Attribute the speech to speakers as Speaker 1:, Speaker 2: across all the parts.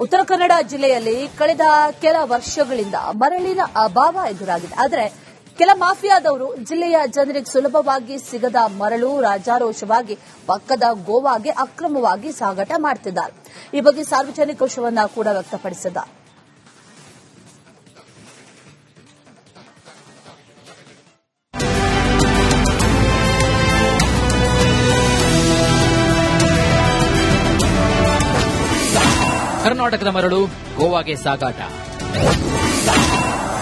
Speaker 1: ಉತ್ತರ ಕನ್ನಡ ಜಿಲ್ಲೆಯಲ್ಲಿ ಕಳೆದ ಕೆಲ ವರ್ಷಗಳಿಂದ ಮರಳಿನ ಅಭಾವ ಎದುರಾಗಿದೆ. ಆದರೆ ಕೆಲ ಮಾಫಿಯಾದವರು ಜಿಲ್ಲೆಯ ಜನರಿಗೆ ಸುಲಭವಾಗಿ ಸಿಗದ ಮರಳು ರಾಜಾರೋಷವಾಗಿ ಪಕ್ಕದ ಗೋವಾಗೆ ಅಕ್ರಮವಾಗಿ ಸಾಗಾಟ ಮಾಡುತ್ತಿದ್ದಾರೆ ಈ ಬಗ್ಗೆ ಸಾರ್ವಜನಿಕ ರೋಷವನ್ನ ಕೂಡ ವ್ಯಕ್ತಪಡಿಸಿದ್ದಾರೆ.
Speaker 2: ಕರ್ನಾಟಕದ ಮರಳು ಗೋವಾಗೆ ಸಾಗಾಟ.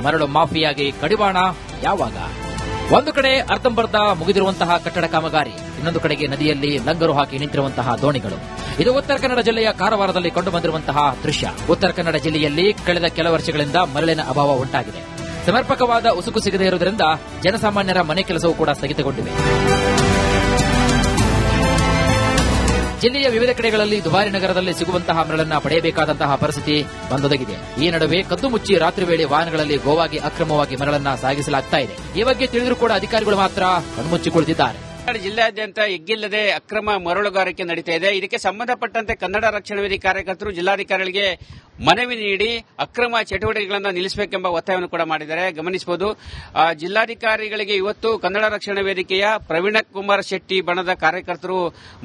Speaker 2: ಮರಳು ಮಾಫಿಯಾಗೆ ಕಡಿವಾಣ, ಯಾವಾಗ? ಒಂದು ಕಡೆ ಅರ್ಧಂಬರ್ಧ ಮುಗಿದಿರುವಂತಹ ಕಟ್ಟಡ ಕಾಮಗಾರಿ, ಇನ್ನೊಂದು ಕಡೆಗೆ ನದಿಯಲ್ಲಿ ಲಂಗರು ಹಾಕಿ ನಿಂತಿರುವಂತಹ ದೋಣಿಗಳು. ಇದು ಉತ್ತರ ಕನ್ನಡ ಜಿಲ್ಲೆಯ ಕಾರವಾರದಲ್ಲಿ ಕಂಡುಬಂದಿರುವಂತಹ ದೃಶ್ಯ. ಉತ್ತರ ಕನ್ನಡ ಜಿಲ್ಲೆಯಲ್ಲಿ ಕಳೆದ ಕೆಲ ವರ್ಷಗಳಿಂದ ಮರಳಿನ ಅಭಾವ ಉಂಟಾಗಿದೆ. ಸಮರ್ಪಕವಾದ ಉಸುಕು ಸಿಗದೇ ಇರುವುದರಿಂದ ಜನಸಾಮಾನ್ಯರ ಮನೆ ಕೆಲಸವೂ ಕೂಡ ಸ್ಥಗಿತಗೊಂಡಿವೆ. ಜಿಲ್ಲೆಯ ವಿವಿಧ ಕಡೆಗಳಲ್ಲಿ ದುಬಾರಿ ನಗರದಲ್ಲಿ ಸಿಗುವಂತಹ ಮರಳನ್ನ ಪಡೆಯಬೇಕಾದಂತಹ ಪರಿಸ್ಥಿತಿ ಬಂದೊದಗಿದೆ. ಈ ನಡುವೆ ಕದ್ದು ಮುಚ್ಚಿ ರಾತ್ರಿ ವೇಳೆ ವಾಹನಗಳಲ್ಲಿ ಗೋವಾಗಿ ಅಕ್ರಮವಾಗಿ ಮರಳನ್ನ ಸಾಗಿಸಲಾಗ್ತಾ ಇದೆ. ಈ ಬಗ್ಗೆ ತಿಳಿದರೂ ಕೂಡ ಅಧಿಕಾರಿಗಳು ಮಾತ್ರ
Speaker 3: ಕಣ್ಮುಚ್ಚಿಕೊಳ್ಳುತ್ತಿದ್ದಾರೆ. ಜಿಲ್ಲಾದ್ಯಂತ ಎಗ್ಗಿಲ್ಲದೆ ಅಕ್ರಮ ಮರಳುಗಾರಿಕೆ ನಡೀತಾ ಇದೆ. ಇದಕ್ಕೆ ಸಂಬಂಧಪಟ್ಟಂತೆ ಕನ್ನಡ ರಕ್ಷಣಾ ವೇದಿ ಕಾರ್ಯಕರ್ತರು ಜಿಲ್ಲಾಧಿಕಾರಿಗಳಿಗೆ ಮನವಿ ನೀಡಿ ಅಕ್ರಮ ಚಟುವಟಿಕೆಗಳನ್ನು ನಿಲ್ಲಿಸಬೇಕೆಂಬ ಒತ್ತಾಯವನ್ನು ಕೂಡ ಮಾಡಿದ್ದಾರೆ. ಗಮನಿಸಬಹುದು ಜಿಲ್ಲಾಧಿಕಾರಿಗಳಿಗೆ ಇವತ್ತು ಕನ್ನಡ ರಕ್ಷಣಾ ವೇದಿಕೆಯ ಪ್ರವೀಣ ಕುಮಾರ್ ಶೆಟ್ಟಿ ಬಣದ ಕಾರ್ಯಕರ್ತರು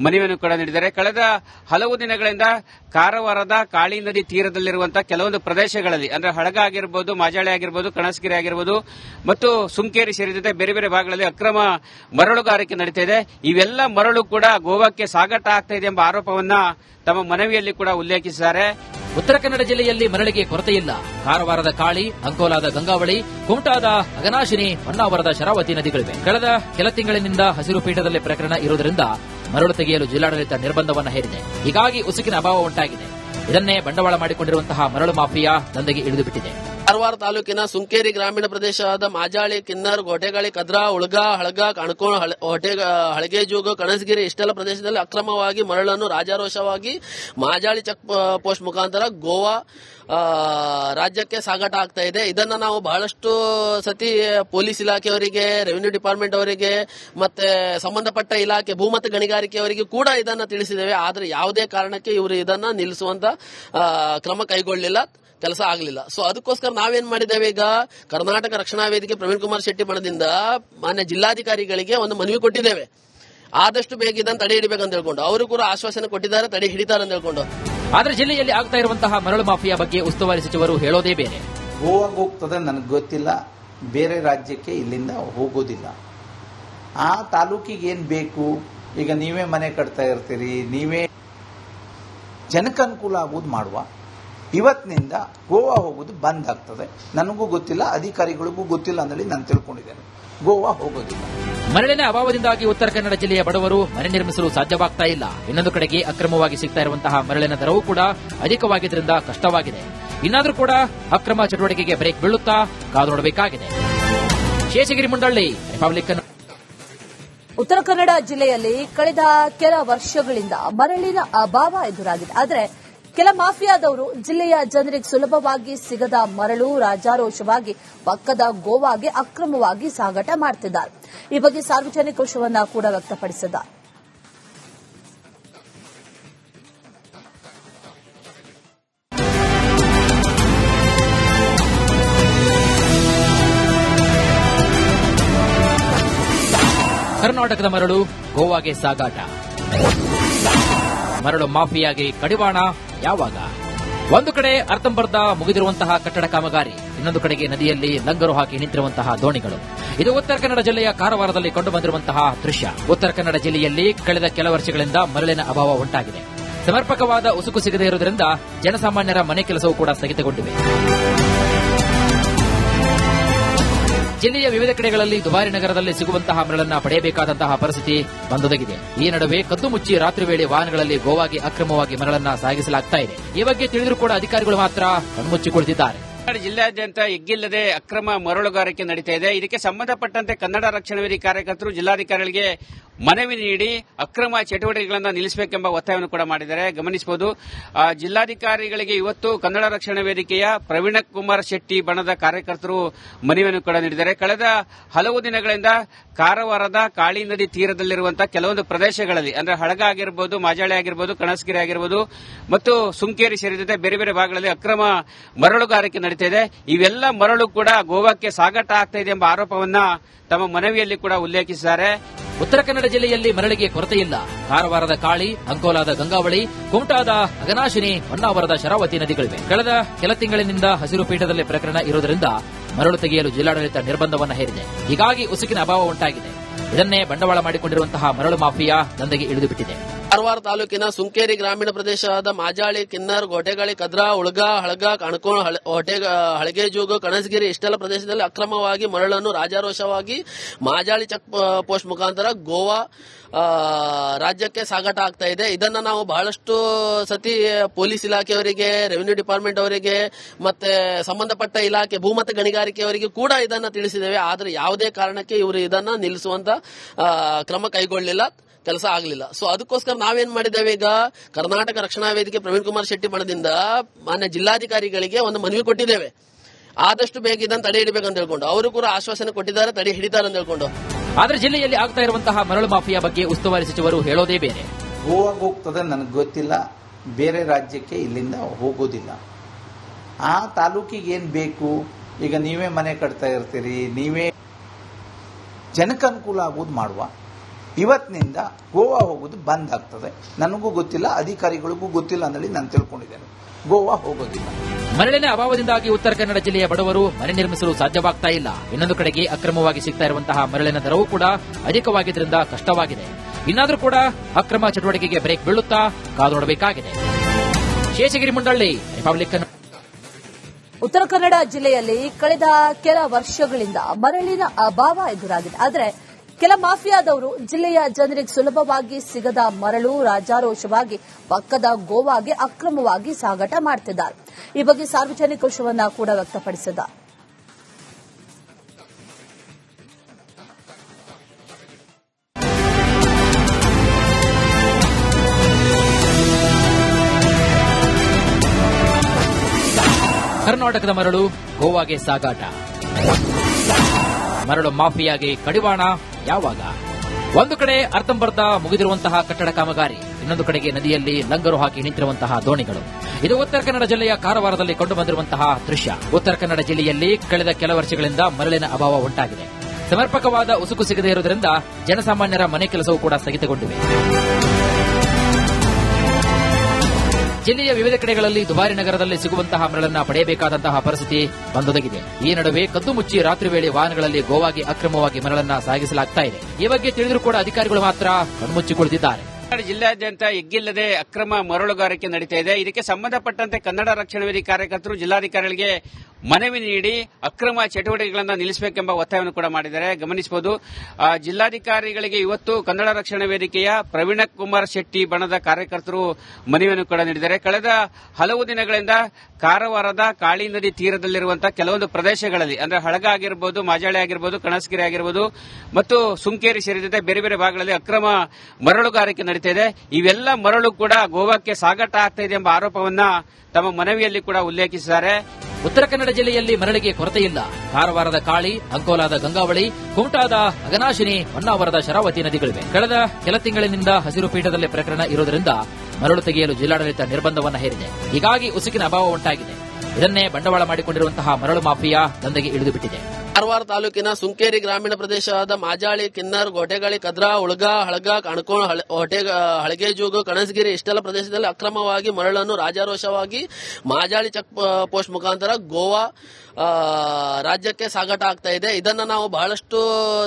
Speaker 3: ಮನವಿಯನ್ನು ಕೂಡ ನೀಡಿದ್ದಾರೆ. ಕಳೆದ ಹಲವು ದಿನಗಳಿಂದ ಕಾರವಾರದ ಕಾಳಿ ನದಿ ತೀರದಲ್ಲಿರುವಂತಹ ಕೆಲವೊಂದು ಪ್ರದೇಶಗಳಲ್ಲಿ, ಅಂದ್ರೆ ಹಳಗ ಆಗಿರಬಹುದು ಮಾಜಾಳೆ ಆಗಿರಬಹುದು ಕಣಸ್ಗಿರಿ ಆಗಿರಬಹುದು ಮತ್ತು ಸುಂಕೇರಿ ಸೇರಿದಂತೆ ಬೇರೆ ಬೇರೆ ಭಾಗಗಳಲ್ಲಿ ಅಕ್ರಮ ಮರಳುಗಾರಿಕೆ ನಡೀತಾ ಇದೆ. ಇವೆಲ್ಲ ಮರಳು ಕೂಡ ಗೋವಾಕ್ಕೆ ಸಾಗಾಟ ಆಗ್ತಾ ಇದೆ ಎಂಬ ಆರೋಪವನ್ನ ತಮ್ಮ ಮನವಿಯಲ್ಲಿ ಕೂಡ ಉಲ್ಲೇಖಿಸಿದ್ದಾರೆ.
Speaker 2: ಉತ್ತರ ಕನ್ನಡ ಜಿಲ್ಲೆಯಲ್ಲಿ ಮರಳಿಗೆ ಕೊರತೆಯಿಲ್ಲ. ಕಾರವಾರದ ಕಾಳಿ, ಅಂಕೋಲಾದ ಗಂಗಾವಳಿ, ಕುಮಟಾದ ಅಗನಾಶಿನಿ ಹೊನ್ನಾವರದ ಶರಾವತಿ ನದಿಗಳಿವೆ. ಕಳೆದ ಕೆಲ ತಿಂಗಳಿನಿಂದ ಹಸಿರು ಪೀಠದಲ್ಲಿ ಪ್ರಕರಣ ಇರುವುದರಿಂದ ಮರಳು ತೆಗೆಯಲು ಜಿಲ್ಲಾಡಳಿತ ನಿರ್ಬಂಧವನ್ನು ಹೇರಿದೆ. ಹೀಗಾಗಿ ಉಸುಕಿನ ಅಭಾವ ಉಂಟಾಗಿದೆ. ಇದನ್ನೇ ಬಂಡವಾಳ ಮಾಡಿಕೊಂಡಿರುವಂತಹ ಮರಳು ಮಾಫಿಯಾ ದಂಧೆಗೆ ಇಳಿದು ಬಿಟ್ಟಿದೆ
Speaker 4: ಕಾರವಾರ ತಾಲೂಕಿನ ಸುಂಕೇರಿ ಗ್ರಾಮೀಣ ಪ್ರದೇಶವಾದ ಮಾಜಾಳಿ, ಕಿನ್ನರ್, ಗೋಟೆಗಾಳಿ, ಕದ್ರಾ, ಉಳ್ಗ, ಹಳಗ ಕಣಕೋಣ ಹೊಟೆ ಹಳಗೇಜೂಗು, ಕಣಸಗಿರಿ ಇಷ್ಟೆಲ್ಲ ಪ್ರದೇಶದಲ್ಲಿ ಅಕ್ರಮವಾಗಿ ಮರಳನ್ನು ರಾಜಾರೋಷವಾಗಿ ಮಾಜಾಳಿ ಚೆಕ್ ಪೋಸ್ಟ್ ಮುಖಾಂತರ ಗೋವಾ ರಾಜ್ಯಕ್ಕೆ ಸಾಗಾಟ ಆಗ್ತಾ ಇದೆ. ಇದನ್ನ ನಾವು ಬಹಳಷ್ಟು ಸತಿ ಪೊಲೀಸ್ ಇಲಾಖೆಯವರಿಗೆ, ರೆವಿನ್ಯೂ ಡಿಪಾರ್ಟ್ಮೆಂಟ್ ಅವರಿಗೆ, ಮತ್ತೆ ಸಂಬಂಧಪಟ್ಟ ಇಲಾಖೆ, ಭೂಮತ ಗಣಿಗಾರಿಕೆಯವರಿಗೆ ಕೂಡ ಇದನ್ನ ತಿಳಿಸಿದ್ದೇವೆ. ಆದ್ರೆ ಯಾವುದೇ ಕಾರಣಕ್ಕೆ ಇವರು ಇದನ್ನ ನಿಲ್ಲಿಸುವಂತ ಕ್ರಮ ಕೈಗೊಳ್ಳಲಿಲ್ಲ ಕೆಲಸ ಆಗಲಿಲ್ಲ. ಸೊ ಅದಕ್ಕೋಸ್ಕರ ನಾವೇನ್ ಮಾಡಿದ್ದೇವೆ ಈಗ? ಕರ್ನಾಟಕ ರಕ್ಷಣಾ ವೇದಿಕೆ ಪ್ರವೀಣ್ ಕುಮಾರ್ ಶೆಟ್ಟಿ ಬಣದಿಂದ ಮಾನ್ಯ ಜಿಲ್ಲಾಧಿಕಾರಿಗಳಿಗೆ ಒಂದು ಮನವಿ ಕೊಟ್ಟಿದ್ದೇವೆ. ಆದಷ್ಟು ಬೇಗ ಇದನ್ನು ತಡೆ ಹಿಡಿಬೇಕಂತ ಹೇಳ್ಕೊಂಡು. ಅವರು ಕೂಡ ಆಶ್ವಾಸನೆ ಕೊಟ್ಟಿದ್ದಾರೆ ತಡೆ ಹಿಡಿತಾರೆ ಅಂತ ಹೇಳ್ಕೊಂಡು.
Speaker 2: ಆದ್ರೆ ಜಿಲ್ಲೆಯಲ್ಲಿ ಆಗ್ತಾ ಇರುವಂತಹ ಮರಳು ಮಾಫಿಯಾ ಬಗ್ಗೆ ಉಸ್ತುವಾರಿ ಸಚಿವರು ಹೇಳೋದೇ ಬೇರೆ.
Speaker 5: ಗೋವಾಗೆ ಹೋಗ್ತದೆ ನನಗೆ ಗೊತ್ತಿಲ್ಲ. ಬೇರೆ ರಾಜ್ಯಕ್ಕೆ ಇಲ್ಲಿಂದ ಹೋಗೋದಿಲ್ಲ. ಆ ತಾಲೂಕಿಗೆ ಏನು ಬೇಕು? ಈಗ ನೀವೇ ಮನೆ ಕಟ್ತಾ ಇರ್ತೀರಿ ನೀವೇ ಜನಕ್ಕೆ ಅನುಕೂಲ ಆಗೋದು ಮಾಡುವ. ಇವತ್ತಿನಿಂದ ಗೋವಾ ಹೋಗೋದು ಬಂದ್ ಆಗ್ತದೆ. ನನಗೂ ಗೊತ್ತಿಲ್ಲ ಅಧಿಕಾರಿಗಳಿಗೂ ಗೊತ್ತಿಲ್ಲ ಅಂತೇಳಿ ನಾನು ತಿಳ್ಕೊಂಡಿದ್ದೇನೆ. ಗೋವಾ ಹೋಗೋದಿಲ್ಲ.
Speaker 2: ಮರಳಿನ ಅಭಾವದಿಂದಾಗಿ ಉತ್ತರ ಕನ್ನಡ ಜಿಲ್ಲೆಯ ಬಡವರು ಮನೆ ನಿರ್ಮಿಸಲು ಸಾಧ್ಯವಾಗ್ತಾ ಇಲ್ಲ. ಇನ್ನೊಂದು ಕಡೆಗೆ ಅಕ್ರಮವಾಗಿ ಸಿಗ್ತಾ ಇರುವಂತಹ ಮರಳಿನ ದರವೂ ಕೂಡ ಅಧಿಕವಾಗಿದ್ದರಿಂದ ಕಷ್ಟವಾಗಿದೆ. ಇನ್ನಾದರೂ ಕೂಡ ಅಕ್ರಮ ಚಟುವಟಿಕೆಗೆ ಬ್ರೇಕ್ ಬೀಳುತ್ತಾ ಕಾದು ನೋಡಬೇಕಾಗಿದೆ. ಶೇಷಗಿರಿ ಮುಂಡಳ್ಳಿ ರಿಪಬ್ಲಿಕ್
Speaker 1: ಉತ್ತರ ಕನ್ನಡ ಜಿಲ್ಲೆಯಲ್ಲಿ ಕಳೆದ ಕೆಲ ವರ್ಷಗಳಿಂದ ಮರಳಿನ ಅಭಾವ ಎದುರಾಗಿದೆ. ಆದರೆ ಕೆಲ ಮಾಫಿಯಾದವರು ಜಿಲ್ಲೆಯ ಜನರಿಗೆ ಸುಲಭವಾಗಿ ಸಿಗದ ಮರಳು ರಾಜಾರೋಷವಾಗಿ ಪಕ್ಕದ ಗೋವಾಗೆ ಅಕ್ರಮವಾಗಿ ಸಾಗಾಟ ಮಾಡುತ್ತಿದ್ದಾರೆ ಈ ಬಗ್ಗೆ ಸಾರ್ವಜನಿಕ ರೋಷವನ್ನ ಕೂಡ ವ್ಯಕ್ತಪಡಿಸಿದ್ದಾರೆ.
Speaker 2: ಕರ್ನಾಟಕದ ಮರಳು ಗೋವಾಗೆ ಸಾಗಾಟ. ಮರಳು ಮಾಫಿಯಾಗಿ ಕಡಿವಾಣ ಯಾವಾಗ? ಒಂದು ಕಡೆ ಅರ್ಥಂಬರ್ಧ ಮುಗಿದಿರುವಂತಹ ಕಟ್ಟಡ ಕಾಮಗಾರಿ, ಇನ್ನೊಂದು ಕಡೆಗೆ ನದಿಯಲ್ಲಿ ಲಂಗರು ಹಾಕಿ ನಿಂತಿರುವಂತಹ ದೋಣಿಗಳು. ಇದು ಉತ್ತರ ಕನ್ನಡ ಜಿಲ್ಲೆಯ ಕಾರವಾರದಲ್ಲಿ ಕಂಡುಬಂದಿರುವಂತಹ ದೃಶ್ಯ. ಉತ್ತರ ಕನ್ನಡ ಜಿಲ್ಲೆಯಲ್ಲಿ ಕಳೆದ ಕೆಲ ವರ್ಷಗಳಿಂದ ಮರಳಿನ ಅಭಾವ ಉಂಟಾಗಿದೆ. ಸಮರ್ಪಕವಾದ ಉಸುಕು ಸಿಗದೇ ಇರುವುದರಿಂದ ಜನಸಾಮಾನ್ಯರ ಮನೆ ಕೆಲಸವೂ ಕೂಡ ಸ್ಥಗಿತಗೊಂಡಿವೆ. ಜಿಲ್ಲೆಯ ವಿವಿಧ ಕಡೆಗಳಲ್ಲಿ ದುಬಾರಿ ನಗರದಲ್ಲಿ ಸಿಗುವಂತಹ ಮರಳನ್ನ ಪಡೆಯಬೇಕಾದಂತಹ ಪರಿಸ್ಥಿತಿ ಬಂದೊದಗಿದೆ. ಈ ನಡುವೆ ಕದ್ದು ಮುಚ್ಚಿ ರಾತ್ರಿ ವೇಳೆ ವಾಹನಗಳಲ್ಲಿ ಗೋವಾಗಿ ಅಕ್ರಮವಾಗಿ ಮರಳನ್ನ ಸಾಗಿಸಲಾಗ್ತಾ ಇದೆ. ಈ ಬಗ್ಗೆ ತಿಳಿದರೂ ಕೂಡ ಅಧಿಕಾರಿಗಳು ಮಾತ್ರ
Speaker 3: ಕಣ್ಮುಚ್ಚಿಕೊಳ್ತಿದ್ದಾರೆ. ಜಿಲ್ಲಾದ್ಯಂತ ಎಗ್ಗಿಲ್ಲದೆ ಅಕ್ರಮ ಮರಳುಗಾರಿಕೆ ನಡೀತಾ ಇದೆ. ಇದಕ್ಕೆ ಸಂಬಂಧಪಟ್ಟಂತೆ ಕನ್ನಡ ರಕ್ಷಣಾ ವೇದಿ ಕಾರ್ಯಕರ್ತರು ಜಿಲ್ಲಾಧಿಕಾರಿಗಳಿಗೆ ಮನವಿ ನೀಡಿ ಅಕ್ರಮ ಚಟುವಟಿಕೆಗಳನ್ನು ನಿಲ್ಲಿಸಬೇಕೆಂಬ ಒತ್ತಾಯವನ್ನು ಕೂಡ ಮಾಡಿದ್ದಾರೆ. ಗಮನಿಸಬಹುದು ಜಿಲ್ಲಾಧಿಕಾರಿಗಳಿಗೆ ಇವತ್ತು ಕನ್ನಡ ರಕ್ಷಣಾ ವೇದಿಕೆಯ ಪ್ರವೀಣ ಕುಮಾರ್ ಶೆಟ್ಟಿ ಬಣದ ಕಾರ್ಯಕರ್ತರು ಮನವಿಯನ್ನು ಕೂಡ ನೀಡಿದ್ದಾರೆ. ಕಳೆದ ಹಲವು ದಿನಗಳಿಂದ ಕಾರವಾರದ ಕಾಳಿ ನದಿ ತೀರದಲ್ಲಿರುವಂತಹ ಕೆಲವೊಂದು ಪ್ರದೇಶಗಳಲ್ಲಿ, ಅಂದ್ರೆ ಹಳಗ ಆಗಿರಬಹುದು ಮಾಜಾಳೆ ಆಗಿರಬಹುದು ಕಣಸ್ಗಿರಿ ಆಗಿರಬಹುದು ಮತ್ತು ಸುಂಕೇರಿ ಸೇರಿದಂತೆ ಬೇರೆ ಬೇರೆ ಭಾಗಗಳಲ್ಲಿ ಅಕ್ರಮ ಮರಳುಗಾರಿಕೆ ನಡೀತಾ ಇದೆ. ಇವೆಲ್ಲ ಮರಳು ಕೂಡ ಗೋವಾಕ್ಕೆ ಸಾಗಾಟ ಆಗ್ತಾ ಇದೆ ಎಂಬ ಆರೋಪವನ್ನ ತಮ್ಮ ಮನವಿಯಲ್ಲಿ ಕೂಡ ಉಲ್ಲೇಖಿಸಿದ್ದಾರೆ.
Speaker 2: ಉತ್ತರ ಕನ್ನಡ ಜಿಲ್ಲೆಯಲ್ಲಿ ಮರಳಿಗೆ ಕೊರತೆ ಇಲ್ಲ ಕಾರವಾರದ ಕಾಳಿ, ಅಂಕೋಲಾದ ಗಂಗಾವಳಿ, ಕುಮಟಾದ ಅಗನಾಶಿನಿ, ಹೊನ್ನಾವರದ ಶರಾವತಿ ನದಿಗಳಿವೆ. ಕಳೆದ ಕೆಲ ತಿಂಗಳಿನಿಂದ ಹಸಿರು ಪೀಠದಲ್ಲಿ ಪ್ರಕರಣ ಇರುವುದರಿಂದ ಮರಳು ತೆಗೆಯಲು ಜಿಲ್ಲಾಡಳಿತ ನಿರ್ಬಂಧವನ್ನು ಹೇರಿದೆ. ಹೀಗಾಗಿ ಉಸುಕಿನ ಅಭಾವ ಉಂಟಾಗಿದೆ. ಇದನ್ನೇ ಬಂಡವಾಳ ಮಾಡಿಕೊಂಡಿರುವಂತಹ ಮರಳು ಮಾಫಿಯಾ ದಂಧೆಗೆ ಇಳಿದು ಬಿಟ್ಟಿದೆ
Speaker 4: ಕಾರವಾರ ತಾಲೂಕಿನ ಸುಂಕೇರಿ ಗ್ರಾಮೀಣ ಪ್ರದೇಶದ ಮಾಜಾಳಿ, ಕಿನ್ನರ್, ಗೋಟೆಗಳಿ, ಕದ್ರಾ, ಉಳಗ, ಹಳಗ ಕಣಕೋಣ ಹೊಟೆ ಹಳಗೇಜೂಗು, ಕಣಸಗಿರಿ ಇಷ್ಟೆಲ್ಲ ಪ್ರದೇಶದಲ್ಲಿ ಅಕ್ರಮವಾಗಿ ಮರಳನ್ನು ರಾಜಾರೋಷವಾಗಿ ಮಾಜಾಳಿ ಚೆಕ್ ಪೋಸ್ಟ್ ಮುಖಾಂತರ ಗೋವಾ ರಾಜ್ಯಕ್ಕೆ ಸಾಗಾಟ ಆಗ್ತಾ ಇದೆ. ಇದನ್ನ ನಾವು ಬಹಳಷ್ಟು ಸತಿ ಪೊಲೀಸ್ ಇಲಾಖೆಯವರಿಗೆ, ರೆವಿನ್ಯೂ ಡಿಪಾರ್ಟ್ಮೆಂಟ್ ಅವರಿಗೆ, ಮತ್ತೆ ಸಂಬಂಧಪಟ್ಟ ಇಲಾಖೆ, ಭೂಮತ ಗಣಿಗಾರಿಕೆಯವರಿಗೆ ಕೂಡ ಇದನ್ನ ತಿಳಿಸಿದ್ದೇವೆ. ಆದರೆ ಯಾವುದೇ ಕಾರಣಕ್ಕೆ ಇವರು ಇದನ್ನ ನಿಲ್ಲಿಸುವಂತ ಕ್ರಮ ಕೈಗೊಳ್ಳಲಿಲ್ಲ ಕೆಲಸ ಆಗಲಿಲ್ಲ. ಸೊ ಅದಕ್ಕೋಸ್ಕರ ನಾವೇನ್ ಮಾಡಿದ್ದೇವೆ ಈಗ? ಕರ್ನಾಟಕ ರಕ್ಷಣಾ ವೇದಿಕೆ ಪ್ರವೀಣ್ ಕುಮಾರ್ ಶೆಟ್ಟಿ ಬಣದಿಂದ ಮಾನ್ಯ ಜಿಲ್ಲಾಧಿಕಾರಿಗಳಿಗೆ ಒಂದು ಮನವಿ ಕೊಟ್ಟಿದ್ದೇವೆ. ಆದಷ್ಟು ಬೇಗ ಇದನ್ನು ತಡೆ ಹಿಡಿಬೇಕಂತ ಹೇಳ್ಕೊಂಡು. ಅವರು ಕೂಡ ಆಶ್ವಾಸನೆ ಕೊಟ್ಟಿದ್ದಾರೆ ತಡೆ ಹಿಡಿತಾರೆ ಅಂತ ಹೇಳ್ಕೊಂಡು.
Speaker 2: ಆದ್ರೆ ಜಿಲ್ಲೆಯಲ್ಲಿ ಆಗ್ತಾ ಇರುವಂತಹ ಮರಳು ಮಾಫಿಯಾ ಬಗ್ಗೆ ಉಸ್ತುವಾರಿ ಸಚಿವರು ಹೇಳೋದೇ ಬೇರೆ.
Speaker 5: ಗೋವಾಗೆ ಹೋಗ್ತದೆ ನನಗೆ ಗೊತ್ತಿಲ್ಲ. ಬೇರೆ ರಾಜ್ಯಕ್ಕೆ ಇಲ್ಲಿಂದ ಹೋಗೋದಿಲ್ಲ. ಆ ತಾಲೂಕಿಗೆ ಏನು ಬೇಕು? ಈಗ ನೀವೇ ಮನೆ ಕಟ್ತಾ ಇರ್ತೀರಿ ನೀವೇ ಜನಕ್ಕೆ ಅನುಕೂಲ ಆಗೋದು ಮಾಡುವ. ಇವತ್ತಿನಿಂದ ಗೋವಾ ಹೋಗೋದು ಬಂದ್ ಆಗ್ತದೆ. ನನಗೂ ಗೊತ್ತಿಲ್ಲ ಅಧಿಕಾರಿಗಳಿಗೂ ಗೊತ್ತಿಲ್ಲ ಅಂದೇಳಿ ನಾನು ತಿಳ್ಕೊಂಡಿದ್ದೇನೆ. ಗೋವಾ ಹೋಗೋದಿಲ್ಲ.
Speaker 2: ಮರಳಿನ ಅಭಾವದಿಂದಾಗಿ ಉತ್ತರ ಕನ್ನಡ ಜಿಲ್ಲೆಯ ಬಡವರು ಮನೆ ನಿರ್ಮಿಸಲು ಸಾಧ್ಯವಾಗ್ತಾ ಇಲ್ಲ. ಇನ್ನೊಂದು ಕಡೆಗೆ ಅಕ್ರಮವಾಗಿ ಸಿಗ್ತಾ ಇರುವಂತಹ ಮರಳಿನ ದರವೂ ಕೂಡ ಅಧಿಕವಾಗಿದ್ದರಿಂದ ಕಷ್ಟವಾಗಿದೆ. ಇನ್ನಾದರೂ ಕೂಡ ಅಕ್ರಮ ಚಟುವಟಿಕೆಗೆ ಬ್ರೇಕ್ ಬೀಳುತ್ತಾ ಕಾದು ನೋಡಬೇಕಾಗಿದೆ. ಶೇಷಗಿರಿ ಮುಂಡಳ್ಳಿ ರಿಪಬ್ಲಿಕ್
Speaker 1: ಉತ್ತರ ಕನ್ನಡ ಜಿಲ್ಲೆಯಲ್ಲಿ ಕಳೆದ ಕೆಲ ವರ್ಷಗಳಿಂದ ಮರಳಿನ ಅಭಾವ ಎದುರಾಗಿದೆ. ಆದರೆ ಕೆಲ ಮಾಫಿಯಾದವರು ಜಿಲ್ಲೆಯ ಜನರಿಗೆ ಸುಲಭವಾಗಿ ಸಿಗದ ಮರಳು, ರಾಜಾರೋಷವಾಗಿ ಪಕ್ಕದ ಗೋವಾಗೆ ಅಕ್ರಮವಾಗಿ ಸಾಗಾಟ ಮಾಡುತ್ತಿದ್ದಾರೆ ಈ ಬಗ್ಗೆ ಸಾರ್ವಜನಿಕ ವಿಷಯವನ್ನು ಕೂಡ ವ್ಯಕ್ತಪಡಿಸಿದ
Speaker 2: ಕರ್ನಾಟಕದ ಮರಳು ಗೋವಾಗೆ ಸಾಗಾಟ. ಮರಳು ಮಾಫಿಯಾಗೆ ಕಡಿವಾಣ. ಯಾವಾಗ? ಒಂದು ಕಡೆ ಅರ್ಧಂಬರ್ಧ ಮುಗಿದಿರುವಂತಹ ಕಟ್ಟಡ ಕಾಮಗಾರಿ, ಇನ್ನೊಂದು ಕಡೆಗೆ ನದಿಯಲ್ಲಿ ಲಂಗರು ಹಾಕಿ ನಿಂತಿರುವಂತಹ ದೋಣಿಗಳು. ಇದು ಉತ್ತರ ಕನ್ನಡ ಜಿಲ್ಲೆಯ ಕಾರವಾರದಲ್ಲಿ ಕಂಡುಬಂದಿರುವಂತಹ ದೃಶ್ಯ. ಉತ್ತರ ಕನ್ನಡ ಜಿಲ್ಲೆಯಲ್ಲಿ ಕಳೆದ ಕೆಲ ವರ್ಷಗಳಿಂದ ಮರಳಿನ ಅಭಾವ ಉಂಟಾಗಿದೆ. ಸಮರ್ಪಕವಾದ ಉಸುಕು ಸಿಗದೇ ಇರುವುದರಿಂದ ಜನಸಾಮಾನ್ಯರ ಮನೆ ಕೆಲಸವೂ ಕೂಡ ಸ್ಥಗಿತಗೊಂಡಿವೆ. ಜಿಲ್ಲೆಯ ವಿವಿಧ ಕಡೆಗಳಲ್ಲಿ ದುಬಾರಿ ನಗರದಲ್ಲಿ ಸಿಗುವಂತಹ ಮರಳನ್ನ ಪಡೆಯಬೇಕಾದಂತಹ ಪರಿಸ್ಥಿತಿ ಬಂದೊದಗಿದೆ. ಈ ನಡುವೆ ಕದ್ದು ಮುಚ್ಚಿ ರಾತ್ರಿ ವೇಳೆ ವಾಹನಗಳಲ್ಲಿ ಗೋವಾಗಿ ಅಕ್ರಮವಾಗಿ ಮರಳನ್ನ ಸಾಗಿಸಲಾಗ್ತಾ ಇದೆ. ಈ ಬಗ್ಗೆ ತಿಳಿದರೂ ಕೂಡ ಅಧಿಕಾರಿಗಳು ಮಾತ್ರ
Speaker 3: ಕಣ್ಮುಚ್ಚಿಕೊಳ್ಳುತ್ತಿದ್ದಾರೆ. ಜಿಲ್ಲಾದ್ಯಂತ ಎಗ್ಗಿಲ್ಲದೆ ಅಕ್ರಮ ಮರಳುಗಾರಿಕೆ ನಡೀತಾ ಇದೆ. ಇದಕ್ಕೆ ಸಂಬಂಧಪಟ್ಟಂತೆ ಕನ್ನಡ ರಕ್ಷಣಾ ವೇದಿಕೆ ಕಾರ್ಯಕರ್ತರು ಜಿಲ್ಲಾಧಿಕಾರಿಗಳಿಗೆ ಮನವಿ ನೀಡಿ ಅಕ್ರಮ ಚಟುವಟಿಕೆಗಳನ್ನು ನಿಲ್ಲಿಸಬೇಕೆಂಬ ಒತ್ತಾಯವನ್ನು ಕೂಡ ಮಾಡಿದ್ದಾರೆ. ಗಮನಿಸಬಹುದು ಜಿಲ್ಲಾಧಿಕಾರಿಗಳಿಗೆ ಇವತ್ತು ಕನ್ನಡ ರಕ್ಷಣಾ ವೇದಿಕೆಯ ಪ್ರವೀಣ ಕುಮಾರ್ ಶೆಟ್ಟಿ ಬಣದ ಕಾರ್ಯಕರ್ತರು ಮನವಿಯನ್ನು ಕೂಡ ನೀಡಿದ್ದಾರೆ. ಕಳೆದ ಹಲವು ದಿನಗಳಿಂದ ಕಾರವಾರದ ಕಾಳಿ ನದಿ ತೀರದಲ್ಲಿರುವಂತಹ ಕೆಲವೊಂದು ಪ್ರದೇಶಗಳಲ್ಲಿ, ಅಂದ್ರೆ ಹಳಗ ಆಗಿರಬಹುದು ಮಾಜಾಳೆ ಆಗಿರಬಹುದು ಕಣಸ್ಗಿರಿ ಆಗಿರಬಹುದು ಮತ್ತು ಸುಂಕೇರಿ ಸೇರಿದಂತೆ ಬೇರೆ ಬೇರೆ ಭಾಗಗಳಲ್ಲಿ ಅಕ್ರಮ ಮರಳುಗಾರಿಕೆ ನಡೀತಾ ಇದೆ. ಇವೆಲ್ಲ ಮರಳು ಕೂಡ ಗೋವಾಕ್ಕೆ ಸಾಗಾಟ ಆಗ್ತಾ ಇದೆ ಎಂಬ ಆರೋಪವನ್ನ ತಮ್ಮ ಮನವಿಯಲ್ಲಿ ಕೂಡ ಉಲ್ಲೇಖಿಸಿದ್ದಾರೆ.
Speaker 2: ಉತ್ತರ ಕನ್ನಡ ಜಿಲ್ಲೆಯಲ್ಲಿ ಮರಳಿಗೆ ಕೊರತೆಯಿಲ್ಲ. ಕಾರವಾರದ ಕಾಳಿ, ಅಂಕೋಲಾದ ಗಂಗಾವಳಿ, ಕುಮಟಾದ ಅಗನಾಶಿನಿ, ಹೊನ್ನಾವರದ ಶರಾವತಿ ನದಿಗಳಿವೆ. ಕಳೆದ ಕೆಲ ತಿಂಗಳಿನಿಂದ ಹಸಿರು ಪೀಠದಲ್ಲಿ ಪ್ರಕರಣ ಇರುವುದರಿಂದ ಮರಳು ತೆಗೆಯಲು ಜಿಲ್ಲಾಡಳಿತ ನಿರ್ಬಂಧವನ್ನು ಹೇರಿದೆ. ಹೀಗಾಗಿ ಉಸುಕಿನ ಅಭಾವ ಉಂಟಾಗಿದೆ. ಇದನ್ನೇ ಬಂಡವಾಳ ಮಾಡಿಕೊಂಡಿರುವಂತಹ ಮರಳು ಮಾಫಿಯಾ ದಂಧೆಗೆ ಇಳಿದು ಬಿಟ್ಟಿದೆ
Speaker 4: ಕಾರವಾರ ತಾಲೂಕಿನ ಸುಂಕೇರಿ ಗ್ರಾಮೀಣ ಪ್ರದೇಶದ ಮಾಜಾಳಿ, ಕಿನ್ನರ್, ಗೋಟೆಗಳಿ, ಕದ್ರಾ, ಉಳಗ, ಹಳಗ, ಕಣಕೋಣ ಹೊಟೆ ಹಳಗೇಜೂಗು, ಕಣಸಗಿರಿ ಇಷ್ಟೆಲ್ಲ ಪ್ರದೇಶದಲ್ಲಿ ಅಕ್ರಮವಾಗಿ ಮರಳನ್ನು ರಾಜಾರೋಷವಾಗಿ ಮಾಜಾಳಿ ಚೆಕ್ ಪೋಸ್ಟ್ ಮುಖಾಂತರ ಗೋವಾ ರಾಜ್ಯಕ್ಕೆ ಸಾಗಾಟ ಆಗ್ತಾ ಇದೆ. ಇದನ್ನ ನಾವು ಬಹಳಷ್ಟು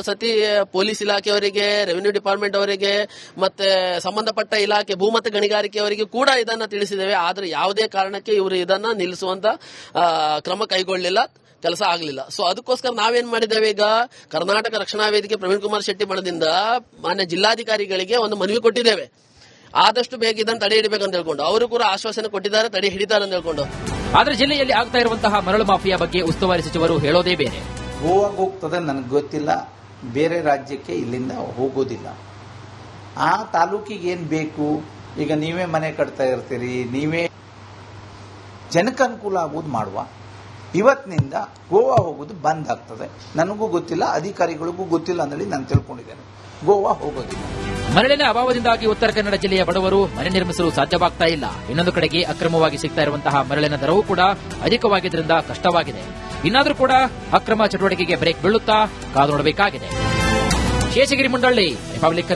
Speaker 4: ಸತಿ ಪೊಲೀಸ್ ಇಲಾಖೆಯವರಿಗೆ, ರೆವಿನ್ಯೂ ಡಿಪಾರ್ಟ್ಮೆಂಟ್ ಅವರಿಗೆ, ಮತ್ತೆ ಸಂಬಂಧಪಟ್ಟ ಇಲಾಖೆ ಭೂಮತ ಗಣಿಗಾರಿಕೆಯವರಿಗೆ ಕೂಡ ಇದನ್ನ ತಿಳಿಸಿದ್ದೇವೆ. ಆದರೆ ಯಾವುದೇ ಕಾರಣಕ್ಕೆ ಇವರು ಇದನ್ನ ನಿಲ್ಲಿಸುವಂತ ಕ್ರಮ ಕೈಗೊಳ್ಳಲಿಲ್ಲ ಕೆಲಸ ಆಗಲಿಲ್ಲ. ಸೊ ಅದಕ್ಕೋಸ್ಕರ ನಾವೇನ್ ಮಾಡಿದ್ದೇವೆ ಈಗ? ಕರ್ನಾಟಕ ರಕ್ಷಣಾ ವೇದಿಕೆ ಪ್ರವೀಣ್ ಕುಮಾರ್ ಶೆಟ್ಟಿ ಬಣದಿಂದ ಮಾನ್ಯ ಜಿಲ್ಲಾಧಿಕಾರಿಗಳಿಗೆ ಒಂದು ಮನವಿ ಕೊಟ್ಟಿದ್ದೇವೆ. ಆದಷ್ಟು ಬೇಗ ಇದನ್ನು ತಡೆ ಹಿಡಿಬೇಕಂತ ಹೇಳ್ಕೊಂಡು. ಅವರು ಕೂಡ ಆಶ್ವಾಸನೆ ಕೊಟ್ಟಿದ್ದಾರೆ ತಡೆ ಹಿಡಿತಾರೆ ಅಂತ ಹೇಳ್ಕೊಂಡು.
Speaker 2: ಆದ್ರೆ ಜಿಲ್ಲೆಯಲ್ಲಿ ಆಗ್ತಾ ಇರುವಂತಹ ಮರಳು ಮಾಫಿಯಾ ಬಗ್ಗೆ ಉಸ್ತುವಾರಿ ಸಚಿವರು ಹೇಳೋದೇ ಬೇರೆ.
Speaker 5: ಗೋವಾಗೆ ಹೋಗ್ತದೆ ನನಗೆ ಗೊತ್ತಿಲ್ಲ. ಬೇರೆ ರಾಜ್ಯಕ್ಕೆ ಇಲ್ಲಿಂದ ಹೋಗೋದಿಲ್ಲ. ಆ ತಾಲೂಕಿಗೆ ಏನು ಬೇಕು? ಈಗ ನೀವೇ ಮನೆ ಕಟ್ತಾ ಇರ್ತೀರಿ ನೀವೇ ಜನಕ್ಕೆ ಅನುಕೂಲ ಆಗೋದು ಮಾಡುವ. ಇವತ್ತಿನಿಂದ ಗೋವಾ ಹೋಗೋದು ಬಂದ್ ಆಗ್ತದೆ. ನನಗೂ ಗೊತ್ತಿಲ್ಲ, ಅಧಿಕಾರಿಗಳಿಗೂ ಗೊತ್ತಿಲ್ಲ ಅಂತೇಳಿ ನಾನು ತಿಳ್ಕೊಂಡಿದ್ದೇನೆ. ಗೋವಾ ಹೋಗೋದಿಲ್ಲ.
Speaker 2: ಮರಳಿನ ಅಭಾವದಿಂದಾಗಿ ಉತ್ತರ ಕನ್ನಡ ಜಿಲ್ಲೆಯ ಬಡವರು ಮನೆ ನಿರ್ಮಿಸಲು ಸಾಧ್ಯವಾಗ್ತಾ ಇಲ್ಲ. ಇನ್ನೊಂದು ಕಡೆಗೆ ಅಕ್ರಮವಾಗಿ ಸಿಗ್ತಾ ಇರುವಂತಹ ಮರಳಿನ ದರವೂ ಕೂಡ ಅಧಿಕವಾಗಿದ್ದರಿಂದ ಕಷ್ಟವಾಗಿದೆ. ಇನ್ನಾದರೂ ಕೂಡ ಅಕ್ರಮ ಚಟುವಟಿಕೆಗೆ ಬ್ರೇಕ್ ಬೀಳುತ್ತಾ ಕಾದು ನೋಡಬೇಕಾಗಿದೆ. ಶೇಷಗಿರಿ, ಮುಂಡಳ್ಳಿ ರಿಪಬ್ಲಿಕ್